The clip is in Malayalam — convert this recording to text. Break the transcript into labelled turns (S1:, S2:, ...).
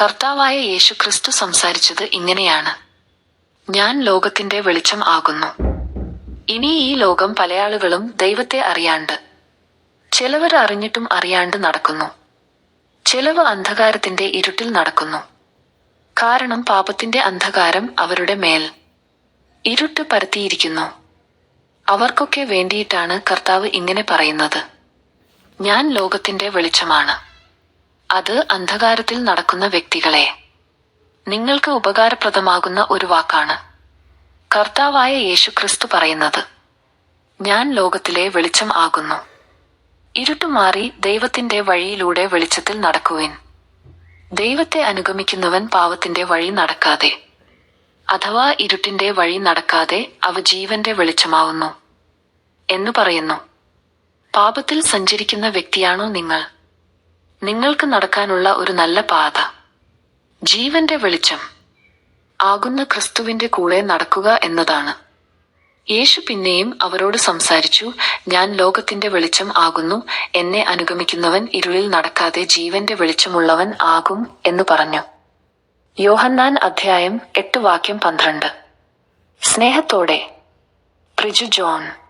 S1: കർത്താവായ യേശുക്രിസ്തു സംസാരിച്ചത് ഇങ്ങനെയാണ്. ഞാൻ ലോകത്തിന്റെ വെളിച്ചം ആകുന്നു. ഇനി ഈ ലോകം പലയാളുകളും ദൈവത്തെ അറിയാണ്ട് ചിലവർ അറിഞ്ഞിട്ടും അറിയാണ്ട് നടക്കുന്നു. ചിലവ് അന്ധകാരത്തിന്റെ ഇരുട്ടിൽ നടക്കുന്നു. കാരണം പാപത്തിന്റെ അന്ധകാരം അവരുടെ മേൽ ഇരുട്ട് പരത്തിയിരിക്കുന്നു. അവർക്കൊക്കെ വേണ്ടിയിട്ടാണ് കർത്താവ് ഇങ്ങനെ പറയുന്നത്. ഞാൻ ലോകത്തിന്റെ വെളിച്ചമാണ്. അത് അന്ധകാരത്തിൽ നടക്കുന്ന വ്യക്തികളെ. നിങ്ങൾക്ക് ഉപകാരപ്രദമാകുന്ന ഒരു വാക്കാണ്. കർത്താവായ യേശുക്രിസ്തു പറയുന്നത് ഞാൻ ലോകത്തിലെ വെളിച്ചം ആകുന്നു. ഇരുട്ടുമാറി ദൈവത്തിന്റെ വഴിയിലൂടെ വെളിച്ചത്തിൽ നടക്കുവിൻ. ദൈവത്തെ അനുഗമിക്കുന്നവൻ പാവത്തിന്റെ വഴി നടക്കാതെ. അഥവാ ഇരുട്ടിന്റെ വഴി നടക്കാതെ അവ ജീവന്റെ വെളിച്ചമാവുന്നു. എന്നു പറയുന്നു. പാപത്തിൽ സഞ്ചരിക്കുന്ന വ്യക്തിയാണോ നിങ്ങൾ? നിങ്ങൾക്ക് നടക്കാനുള്ള ഒരു നല്ല പാത. ജീവന്റെ വെളിച്ചം ആകുന്ന ക്രിസ്തുവിന്റെ കൂടെ നടക്കുക എന്നതാണ്. യേശു പിന്നെയും അവരോട് സംസാരിച്ചു ഞാൻ ലോകത്തിന്റെ വെളിച്ചം ആകുന്നു എന്നെ അനുഗമിക്കുന്നവൻ ഇരുളിൽ നടക്കാതെ ജീവന്റെ വെളിച്ചമുള്ളവൻ ആകും എന്ന് പറഞ്ഞു. യോഹന്നാൻ അധ്യായം എട്ട് വാക്യം പന്ത്രണ്ട്. സ്നേഹത്തോടെ പ്രിജു ജോൺ.